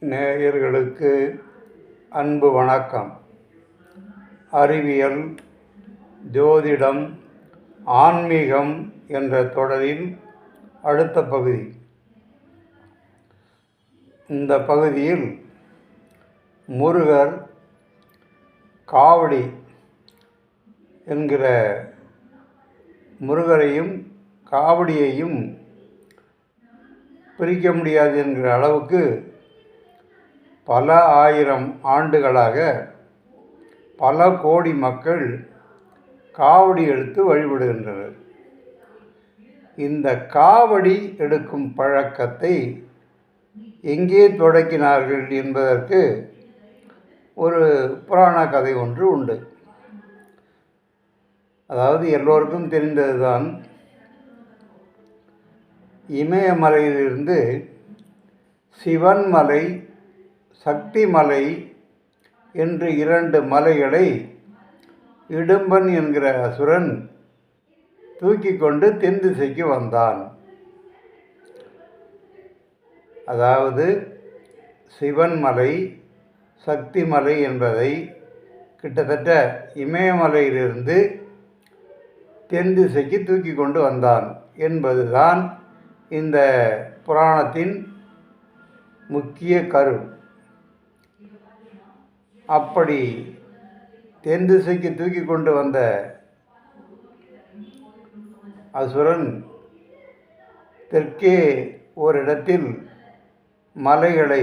நேயர்களுக்கு அன்பு வணக்கம். அறிவியல் ஜோதிடம் ஆன்மீகம் என்ற தொடரின் அடுத்த பகுதி. இந்த பகுதியில் முருகர் காவடி என்கிற முருகரையும் காவடியையும் பிரிக்க முடியாது என்கிற அளவுக்கு பல ஆயிரம் ஆண்டுகளாக பல கோடி மக்கள் காவடி எடுத்து வழிபடுகின்றனர். இந்த காவடி எடுக்கும் பழக்கத்தை எங்கே தொடக்கினார்கள் என்பதற்கு ஒரு புராண கதை ஒன்று உண்டு. அதாவது எல்லோருக்கும் தெரிந்ததுதான். இமயமலையிலிருந்து சிவன் சக்திமலை சக்தி மலை என்று இரண்டு மலைகளை இடும்பன் என்கிற அசுரன் தூக்கி கொண்டு தென் திசைக்கு வந்தான். அதாவது சிவன் மலை சக்தி மலை என்பதை கிட்டத்தட்ட இமயமலையிலிருந்து தென் திசைக்கு தூக்கி கொண்டு வந்தான் என்பதுதான் இந்த புராணத்தின் முக்கிய கரு. அப்படி தென் திசைக்கு தூக்கி கொண்டு வந்த அசுரன் தெற்கே ஓரிடத்தில் மலைகளை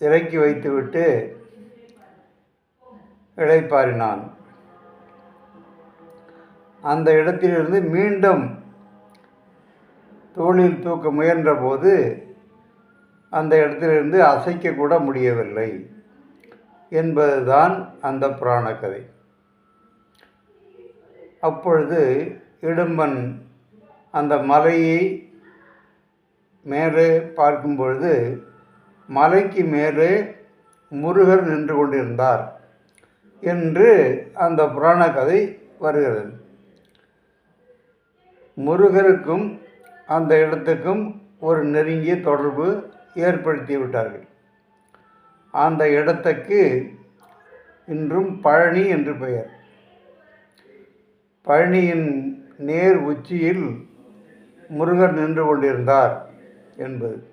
இறக்கி வைத்துவிட்டு இழைப்பாரினான் அந்த இடத்திலிருந்து மீண்டும் தோளில் தூக்க முயன்றபோது அந்த இடத்திலிருந்து அசைக்கக்கூட முடியவில்லை என்பதுதான் அந்த புராண கதை அப்பொழுது இடும்பன் அந்த மலையை மேலே பார்க்கும் பொழுது மலைக்கு மேலே முருகர் நின்று கொண்டிருந்தார் என்று அந்த புராண கதை வருகிறது. முருகருக்கும் அந்த இடத்துக்கும் ஒரு நெருங்கிய தொடர்பு ஏற்படுத்தி விட்டார்கள். அந்த இடத்துக்கு இன்றும் பழனி என்று பெயர். பழனியின் நேர் உச்சியில் முருகர் நின்று கொண்டிருந்தார் என்பது.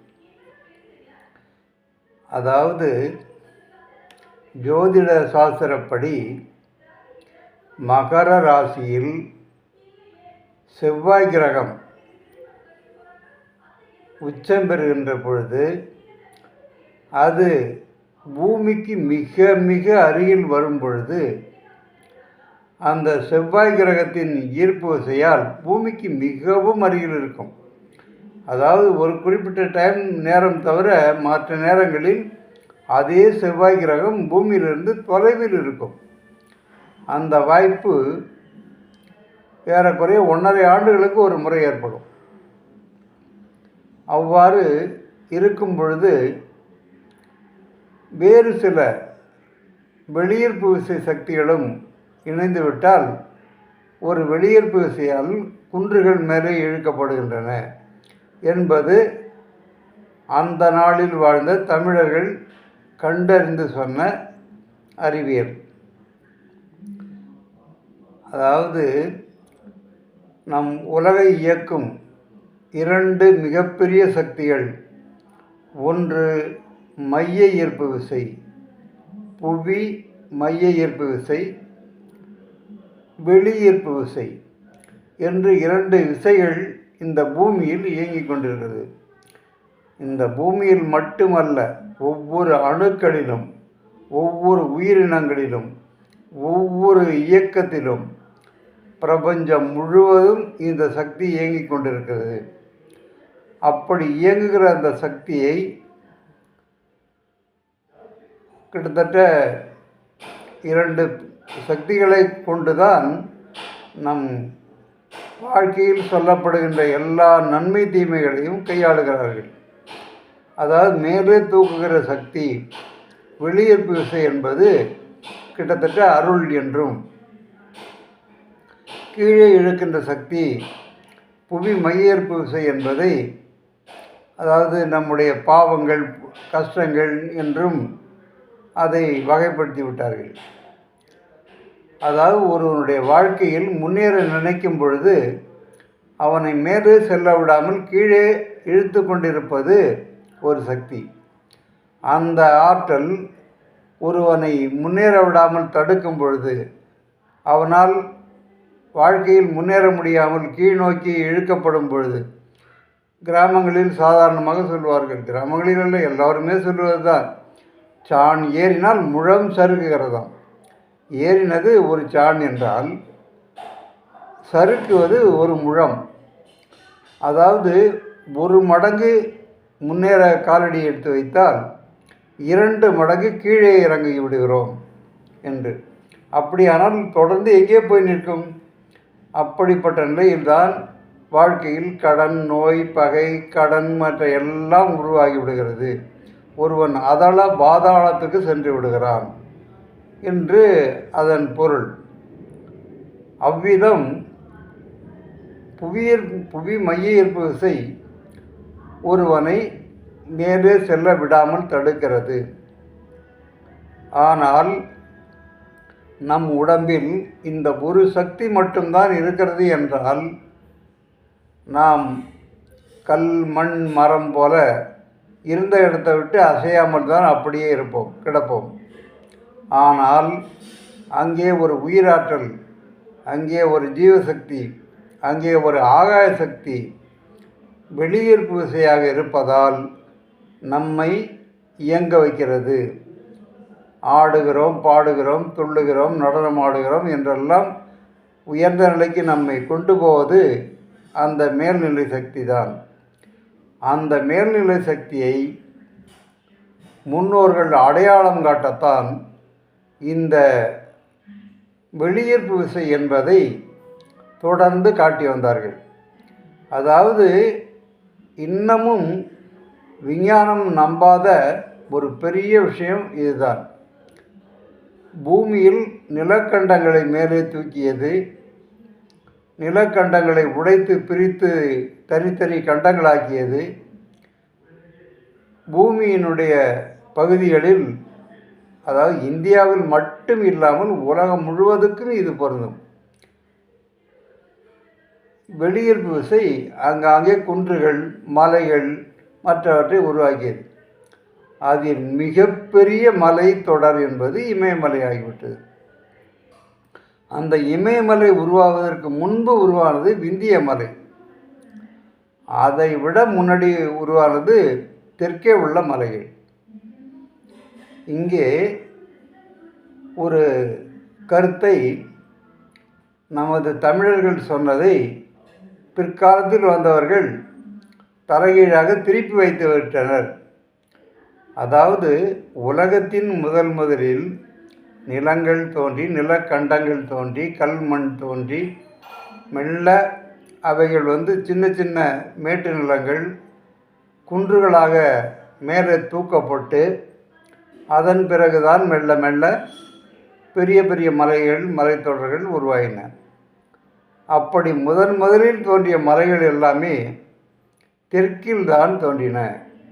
அதாவது ஜோதிட சாஸ்திரப்படி மகர ராசியில் செவ்வாய் கிரகம் உச்சம் பெறுகின்ற பொழுது அது பூமிக்கு மிக மிக அருகில் வரும் பொழுது அந்த செவ்வாய் கிரகத்தின் ஈர்ப்பு விசையால் பூமிக்கு மிகவும் அருகில் இருக்கும். அதாவது ஒரு குறிப்பிட்ட டைம் நேரம் தவிர மற்ற நேரங்களில் அதே செவ்வாய் கிரகம் பூமியிலிருந்து தொலைவில் இருக்கும். அந்த வாய்ப்பு ஏறக்குறைய ஒன்றரை ஆண்டுகளுக்கு ஒரு முறை ஏற்படும். அவ்வாறு இருக்கும் பொழுது வேறு சில வெளியீர்ப்பு விசை சக்திகளும் இணைந்துவிட்டால் ஒரு வெளியீர்ப்பு விசையால் குன்றுகள் மேலே இழுக்கப்படுகின்றன என்பது அந்த நாளில் வாழ்ந்த தமிழர்கள் கண்டறிந்து சொன்ன அறிவியல். அதாவது நம் உலகை இயக்கும் இரண்டு மிகப்பெரிய சக்திகள். ஒன்று மைய ஈர்ப்பு விசை. புவி மைய ஈர்ப்பு விசை. வெளியீர்ப்பு விசை என்று இரண்டு விசைகள் இந்த பூமியில் இயங்கிக் கொண்டிருக்கிறது. இந்த பூமியில் மட்டுமல்ல ஒவ்வொரு அணுக்களிலும் ஒவ்வொரு உயிரினங்களிலும் ஒவ்வொரு இயக்கத்திலும் பிரபஞ்சம் முழுவதும் இந்த சக்தி இயங்கிக் கொண்டிருக்கிறது. அப்படி இயங்குகிற அந்த சக்தியை கிட்டத்தட்ட இரண்டு சக்திகளை கொண்டு தான் நம் வாழ்க்கையில் சொல்லப்படுகின்ற எல்லா நன்மை தீமைகளையும் கையாளுகிறார்கள். அதாவது மேலே தூக்குகிற சக்தி வெளியேற்பு விசை என்பது கிட்டத்தட்ட அருள் என்றும் கீழே இழுக்கின்ற சக்தி புவி மையேற்பு விசை என்பதை அதாவது நம்முடைய பாவங்கள் கஷ்டங்கள் என்றும் அதை வகைப்படுத்தி விட்டார்கள். அதாவது ஒருவனுடைய வாழ்க்கையில் முன்னேற நினைக்கும் பொழுது அவனை மேலே செல்ல விடாமல் கீழே இழுத்து கொண்டிருப்பது ஒரு சக்தி. அந்த ஆற்றல் ஒருவனை முன்னேற விடாமல் தடுக்கும் பொழுது அவனால் வாழ்க்கையில் முன்னேற முடியாமல் கீழ் நோக்கி இழுக்கப்படும் பொழுது கிராமங்களில் சாதாரணமாக சொல்வார்கள். கிராமங்களில் இல்லை எல்லாருமே சொல்வது தான் சாண் ஏறினால் முழம் சறுக்குகிறதாம். ஏறினது ஒரு சாண் என்றால் சறுக்குவது ஒரு முழம். அதாவது ஒரு மடங்கு முன்னேற காலடி எடுத்து வைத்தால் இரண்டு மடங்கு கீழே இறங்கி விடுகிறோம் என்று. அப்படியானால் தொடர்ந்து எங்கே போய் நிற்கும்? அப்படிப்பட்ட நிலையில்தான் வாழ்க்கையில் கடன் நோய் பகை கடன் மற்ற எல்லாம் உருவாகி விடுகிறது. ஒருவன் அதள பாதாளத்துக்கு சென்று விடுகிறான் என்று அதன் பொருள். அவ்விதம் புவியீர்ப்பு புவி மைய ஈர்ப்பு விசை ஒருவனை மேலே செல்ல விடாமல் தடுக்கிறது. ஆனால் நம் உடம்பில் இந்த ஒரு சக்தி மட்டும்தான் இருக்கிறது என்றால் நாம் கல் மண் மரம் போல இருந்த இடத்த விட்டு அசையாமல் தான் அப்படியே இருப்போம் கிடப்போம். ஆனால் அங்கே ஒரு உயிராற்றல் அங்கே ஒரு ஜீவசக்தி அங்கே ஒரு ஆகாய சக்தி வெளியீர்ப்பு விசையாக இருப்பதால் நம்மை இயங்க வைக்கிறது. ஆடுகிறோம் பாடுகிறோம் துள்ளுகிறோம் நடனம் ஆடுகிறோம் என்றெல்லாம் உயர்ந்த நிலைக்கு நம்மை கொண்டு போவது அந்த மேல்நிலை சக்தி தான் அந்த மேல்நிலை சக்தியை முன்னோர்கள் அடையாளம் காட்டத்தான் இந்த வெளியீர்ப்பு விசை என்பதை தொடர்ந்து காட்டி வந்தார்கள். அதாவது இன்னமும் விஞ்ஞானம் நம்பாத ஒரு பெரிய விஷயம் இதுதான். பூமியில் நிலக்கண்டங்களை மேலே தூக்கியது நிலக்கண்டங்களை உடைத்து பிரித்து தனித்தனி கண்டங்களாக்கியது. பூமியினுடைய பகுதிகளில் அதாவது இந்தியாவில் மட்டும் இல்லாமல் உலகம் முழுவதுக்கும் இது பொருந்தும். வெளியீர்ப்பு விசை அங்காங்கே குன்றுகள் மலைகள் மற்றவற்றை உருவாக்கியது. அதில் மிகப்பெரிய மலை தொடர் என்பது இமயமலை ஆகிவிட்டது. அந்த இமயமலை உருவாவதற்கு முன்பு உருவானது விந்திய மலை. அதை விட முன்னாடி உருவானது தெற்கே உள்ள மலைகள். இங்கே ஒரு கருத்தை நமது தமிழர்கள் சொன்னதை பிற்காலத்தில் வந்தவர்கள் தலைகீழாக திருப்பி வைத்து விட்டனர். அதாவது உலகத்தின் முதல் முதலில் நிலங்கள் தோன்றி நிலக்கண்டங்கள் தோன்றி கல் மண் தோன்றி மெல்ல அவைகள் வந்து சின்ன சின்ன மேட்டு நிலங்கள் குன்றுகளாக மேலே தூக்கப்பட்டு அதன் பிறகுதான் மெல்ல மெல்ல பெரிய பெரிய மலைகள் மலைத்தொடர்கள் உருவாயின. அப்படி முதன் முதலில் தோன்றிய மலைகள் எல்லாமே தெற்கில் தான் தோன்றின.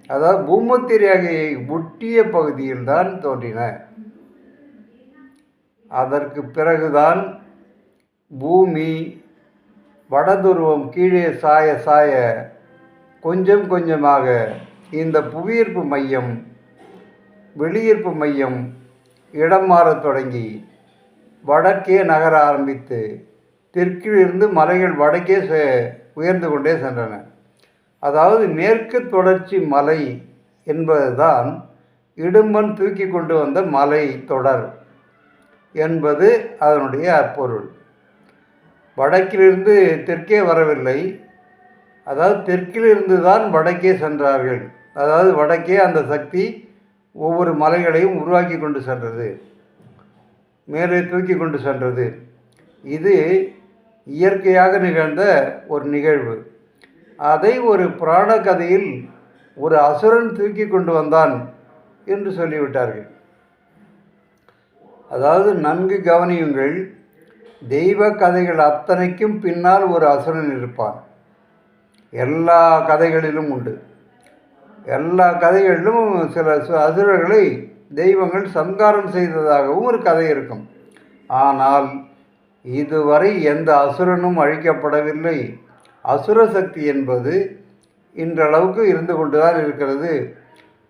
அதாவது பூமத்திரேகையை ஒட்டிய பகுதியில் தான் தோன்றின. அதற்கு பிறகுதான் பூமி வடதுருவம் கீழே சாய சாய கொஞ்சம் கொஞ்சமாக இந்த புவியீர்ப்பு மையம் வெளியீர்ப்பு மையம் இடம் மாறத் தொடங்கி வடக்கே நகர ஆரம்பித்து தெற்கிலிருந்து மலைகள் வடக்கே உயர்ந்து கொண்டே சென்றன. அதாவது மேற்கு தொடர்ச்சி மலை என்பதுதான் இடும்பன் தூக்கி கொண்டு வந்த மலை தொடர். என்பது அதனுடைய பொருள் வடக்கிலிருந்து தெற்கே வரவில்லை. அதாவது தெற்கிலிருந்து தான் வடக்கே சென்றார்கள். அதாவது வடக்கே அந்த சக்தி ஒவ்வொரு மலைகளையும் உருவாக்கி கொண்டு சென்றது. மேலே தூக்கி கொண்டு சென்றது. இது இயற்கையாக நிகழ்ந்த ஒரு நிகழ்வு. அதை ஒரு புராண கதையில் ஒரு அசுரன் தூக்கி கொண்டு வந்தான் என்று சொல்லிவிட்டார்கள். அதாவது நன்கு கவனியுங்கள் தெய்வ கதைகள் அத்தனைக்கும் பின்னால் ஒரு அசுரன் இருப்பான். எல்லா கதைகளிலும் உண்டு. எல்லா கதைகளிலும் சில சு- அசுரர்களை தெய்வங்கள் சம்காரம் செய்ததாகவும் ஒரு கதை இருக்கும். ஆனால் இதுவரை எந்த அசுரனும் அழிக்கப்படவில்லை. அசுர சக்தி என்பது இன்றளவுக்கு இருந்து கொண்டுதான் இருக்கிறது.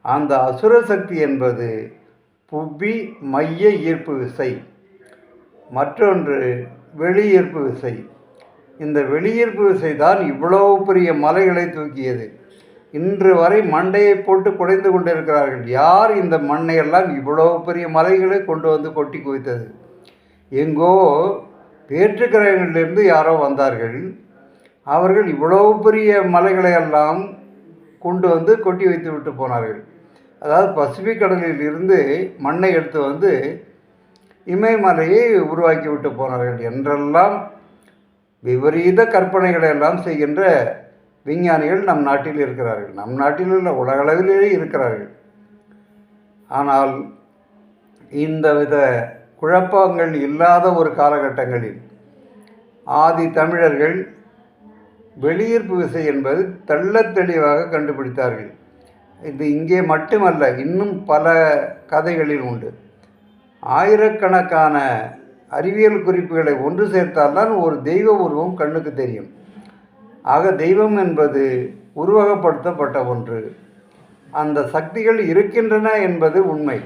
அந்த அசுர சக்தி என்பது புவி மைய ஈர்ப்பு விசை. மற்றொன்று வெளியீர்ப்பு விசை. இந்த வெளியீர்ப்பு விசை தான் இவ்வளவு பெரிய மலைகளை தூக்கியது. இன்று வரை மண்டையை போட்டு குடைந்து கொண்டிருக்கிறார்கள். யார் இந்த மண்ணையெல்லாம் இவ்வளவு பெரிய மலைகளை கொண்டு வந்து கொட்டி குவித்தது? எங்கோ வேற்று கிரகங்களிலிருந்து யாரோ வந்தார்கள். அவர்கள் இவ்வளவு பெரிய மலைகளை எல்லாம் கொண்டு வந்து கொட்டி வைத்து விட்டு போனார்கள். அதாவது பசிபிக் கடலில் இருந்து மண்ணை எடுத்து வந்து இமயமலையை உருவாக்கி விட்டு போனார்கள் என்றெல்லாம் விபரீத கற்பனைகளை எல்லாம் செய்கின்ற விஞ்ஞானிகள் நம் நாட்டில் இருக்கிறார்கள். நம் நாட்டில் உள்ள உலகளவிலேயே இருக்கிறார்கள். ஆனால் இந்த வித குழப்பங்கள் இல்லாத ஒரு காலகட்டங்களில் ஆதி தமிழர்கள் வெளியீர்ப்பு விசை என்பது தெள்ளத் தெளிவாக கண்டுபிடித்தார்கள். இது இங்கே மட்டுமல்ல இன்னும் பல கதைகளில் உண்டு. ஆயிரக்கணக்கான அறிவியல் குறிப்புகளை ஒன்று சேர்த்தால்தான் ஒரு தெய்வ உருவம் கண்ணுக்கு தெரியும். ஆக தெய்வம் என்பது உருவகப்படுத்தப்பட்ட ஒன்று. அந்த சக்திகள் இருக்கின்றன என்பது உண்மை.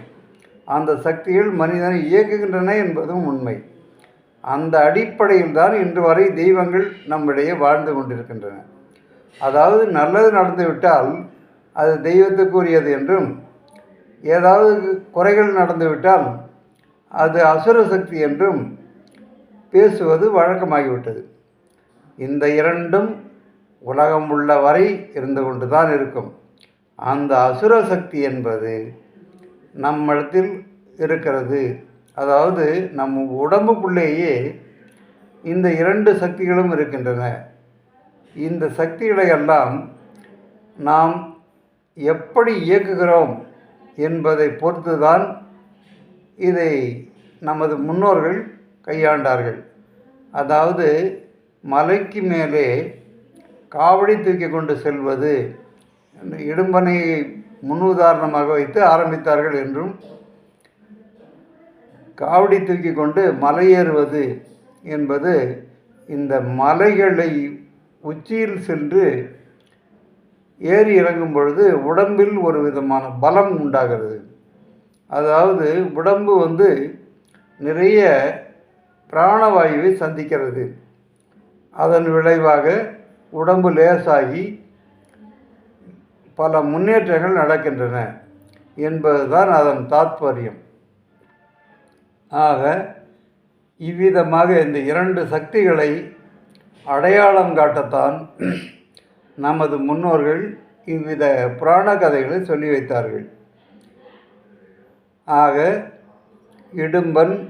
அந்த சக்திகள் மனிதனை இயக்குகின்றன என்பதும் உண்மை. அந்த அடிப்படையில் தான் இன்று வரை தெய்வங்கள் நம்மிடையே வாழ்ந்து கொண்டிருக்கின்றன. அதாவது நல்லது நடந்துவிட்டால் அது தெய்வத்துக்குரியது என்றும் ஏதாவது குறைகள் நடந்துவிட்டால் அது அசுர சக்தி என்றும் பேசுவது வழக்கமாகிவிட்டது. இந்த இரண்டும் உலகம் உள்ள வரை இருந்து கொண்டு தான் இருக்கும். அந்த அசுர சக்தி என்பது நம்மிடத்தில் இருக்கிறது. அதாவது நம் உடம்புக்குள்ளேயே இந்த இரண்டு சக்திகளும் இருக்கின்றன. இந்த சக்திகளை எல்லாம் நாம் எப்படி இயக்குகிறோம் என்பதை பொறுத்துதான் இதை நமது முன்னோர்கள் கையாண்டார்கள். அதாவது மலைக்கு மேலே காவடி தூக்கி கொண்டு செல்வது இடும்பனையை முன்னுதாரணமாக வைத்து ஆரம்பித்தார்கள் என்றும் காவடி தூக்கி கொண்டு மலையேறுவது என்பது இந்த மலைகளை உச்சியில் சென்று ஏறி இறங்கும் பொழுது உடம்பில் ஒரு விதமான பலம் உண்டாகிறது. அதாவது உடம்பு வந்து நிறைய பிராணவாயுவை சந்திக்கிறது. அதன் விளைவாக உடம்பு லேசாகி பல முன்னேற்றங்கள் நடக்கின்றன என்பதுதான் அதன் தாத்பரியம். ஆக இவ்விதமாக இந்த இரண்டு சக்திகளை அடையாளம் காட்டத்தான் நமது முன்னோர்கள் இவ்வித புராண கதைகளை சொல்லி வைத்தார்கள். ஆக இடும்பன்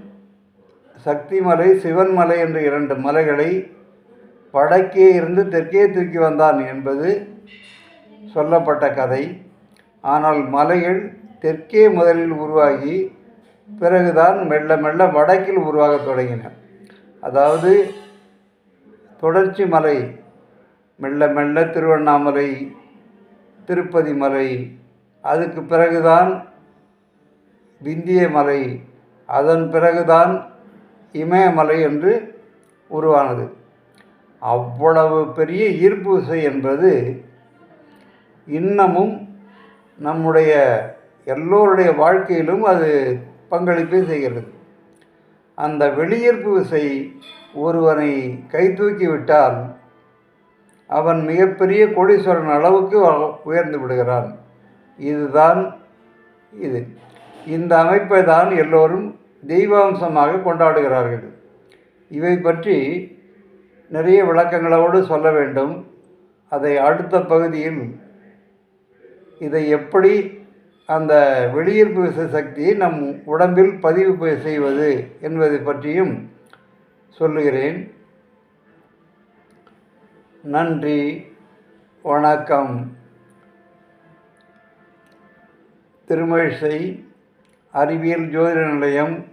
சக்திமலை சிவன்மலை என்ற இரண்டு மலைகளை வடக்கே இருந்து தெற்கே தூக்கி வந்தான் என்பது சொல்லப்பட்ட கதை. ஆனால் மலைகள் தெற்கே முதலில் உருவாகி பிறகுதான் மெல்ல மெல்ல வடக்கில் உருவாகத் தொடங்கின. அதாவது தொடர்ச்சி மலை மெல்ல மெல்ல திருவண்ணாமலை திருப்பதி மலை அதுக்கு பிறகுதான் விந்திய மலை அதன் பிறகுதான் இமயமலை என்று உருவானது. அவ்வளவு பெரிய ஈர்ப்பு விசை என்பது இன்னமும் நம்முடைய எல்லோருடைய வாழ்க்கையிலும் அது பங்களிப்பை செய்கிறது. அந்த வெளியீர்ப்பு விசை ஒருவனை கை தூக்கிவிட்டால் விட்டால் அவன் மிகப்பெரிய கோடீஸ்வரன் அளவுக்கு வ- உயர்ந்து விடுகிறான். இதுதான் இது. இந்த அமைப்பை தான் எல்லோரும் தெய்வாம்சமாக கொண்டாடுகிறார்கள். இவை பற்றி நிறைய விளக்கங்களோடு சொல்ல வேண்டும். அதை அடுத்த பகுதியில் இதை எப்படி அந்த வெளியீர்ப்பு விசை சக்தியை நம் உடம்பில் பதிவு செய்வது என்பதை பற்றியும் சொல்லுகிறேன். நன்றி வணக்கம். திருமழிசை அறிவியல் ஜோதிட நிலையம்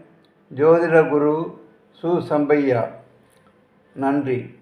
ஜோதிட குரு சு. சம்பையா. நன்றி.